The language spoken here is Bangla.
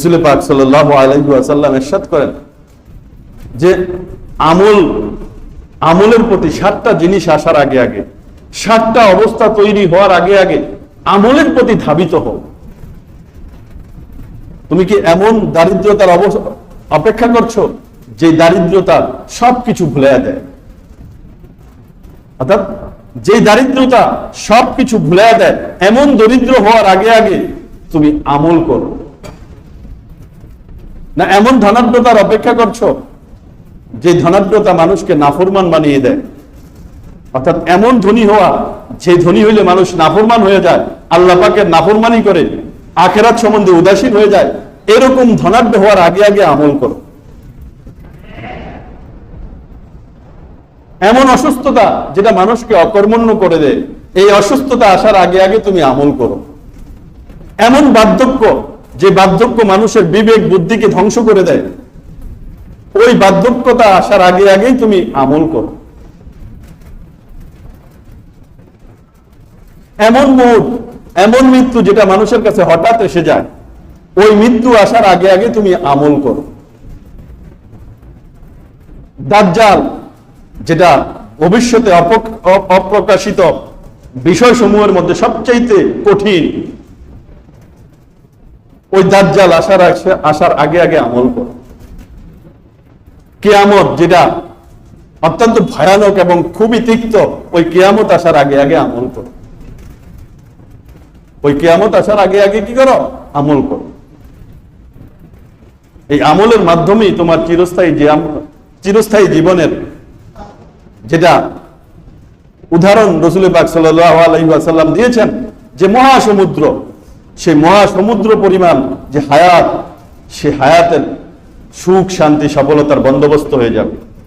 রসুল পাক সাল্লাহ আলহাসাল্লাম এরশাদ করেন যে আমল, আমলের প্রতি সাতটা জিনিস আসার আগে আগে, সাতটা অবস্থা তৈরি হওয়ার আগে আগে আমলের প্রতি ধাবিত হও। তুমি কি এমন দারিদ্রতার অপেক্ষা করছ যে দারিদ্রতা সবকিছু ভুলে দেয় অর্থাৎ যে দারিদ্রতা সবকিছু ভুলে দেয় এমন দরিদ্র হওয়ার আগে আগে তুমি আমল করো। না, এমন ধনাঢ্যতার অপেক্ষা করছ যে ধনাঢ্যতা মানুষকে নাফরমান বানিয়ে দেয়। অর্থাৎ এমন ধনী হওয়া, যে ধনী হইলে মানুষ নাফরমান হয়ে যায়, আল্লাহ পাকের নাফরমানি করে, আখেরাত সম্বন্ধে উদাসীন হয়ে যায়, এরকম ধনাঢ্য হওয়ার আগে আগে আমল করো। এমন অসুস্থতা যেটা মানুষকে অকর্মণ্য করে দেয়, এই অসুস্থতা আসার আগে আগে তুমি আমল করো। এমন বার্ধক্য যে বার্ধক্য মানুষের বিবেক বুদ্ধিকে ধ্বংস করে দেয়, ওই বার্ধক্যতা আসার আগে আগেই তুমি আমল করো। এমন মুখ এমন মৃত্যু যেটা মানুষের কাছে হঠাৎ এসে যায়, ওই মৃত্যু আসার আগে আগে তুমি আমল করো। দাজ্জাল, যেটা ভবিষ্যতে অপ্রকাশিত বিষয়সমূহের মধ্যে সবচাইতে কঠিন ওই দাজ্জাল আসার আসার আগে আগে আমল করো। কেয়ামত যেটা অত্যন্ত ভয়ানক এবং খুবই তিক্ত, ওই কেয়ামত আসার আগে আগে আমল করো। ওই কেয়ামত আসার আগে আগে কি করো? আমল করো। এই আমলের মাধ্যমেই তোমার চিরস্থায়ী যে চিরস্থায়ী জীবনের যেটা উদাহরণ রসুল পাক সাল্লাম দিয়েছেন, যে মহাসমুদ্র সেই মহাসমুদ্র পরিমাণ যে হায়াত সে হায়াতের সুখ শান্তি সফলতার বন্দোবস্ত হয়ে যাবে।